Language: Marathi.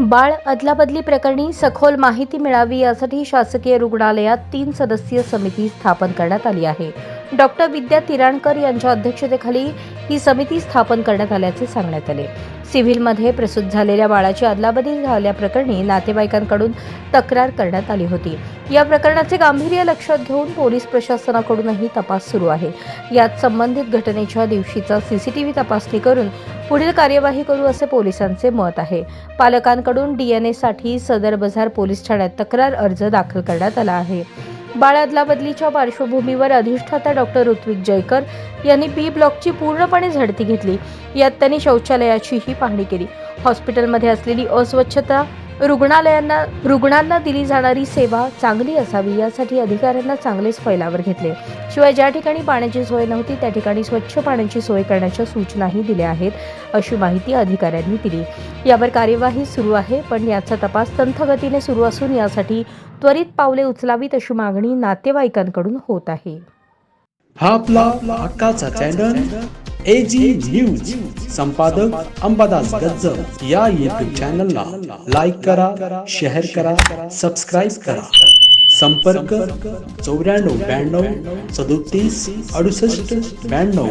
बाळ अदलाबदली प्रकरणी सखोल माहिती मिळावी यासाठी शासकीय रुग्णालयात तीन सदस्यीय समिती स्थापन करण्यात आली आहे. डॉक्टर विद्या तिराणकर यांच्या अध्यक्षतेखाली ही समिती स्थापन करण्यात आल्याचे सांगण्यात आले. सिव्हिलमध्ये प्रसूत झालेल्या बाळाची अदलाबदली झाल्याप्रकरणी नातेवाईकांकडून तक्रार करण्यात आली होती. या प्रकरणाचे गांभीर्य लक्षात घेऊन पोलीस प्रशासनाकडूनही तपास सुरू आहे. यात संबंधित घटनेच्या दिवशीचा सीसीटीव्ही तपासणी करून पुढील कार्यवाही करू असे पोलिसांचे मत आहे. पालकांकडून डीएनएसाठी सदर बझार पोलीस ठाण्यात तक्रार अर्ज दाखल करण्यात आला आहे. बाळ अदलाबदलीच्या पार्श्वभूमीवर अधिष्ठाता डॉक्टर ऋत्विक जयकर यांनी बी ब्लॉकची पूर्णपणे झडती घेतली. यात त्यांनी शौचालयाचीही पाहणी केली. हॉस्पिटलमध्ये असलेली अस्वच्छता रुग्णालयांना रुग्णांना दिली जाणारी सेवा चांगली असावी यासाठी अधिकाऱ्यांना चांगलेच फैलावर घेतले. शिवाय ज्या ठिकाणी पाण्याची सोय नव्हती त्या ठिकाणी स्वच्छ पाण्याची सोय करण्याच्या सूचनाही दिल्या आहेत अशी माहिती अधिकाऱ्यांनी दिली. यावर कार्यवाही सुरू आहे पण याचा तपास तंथगतीने सुरू असून यासाठी त्वरित पावले उचलावीत अशी मागणी नातेवाईकांकडून होत आहे. हा आपला चॅनल. एजी न्यूज संपादक अंबादास गज्जर या युट्यूब चॅनलला लाईक करा शेअर करा सबस्क्राईब करा. संपर्क चौऱ्याण्णव ब्याण्णव सदोतीस अडुसष्ट ब्याण्णव.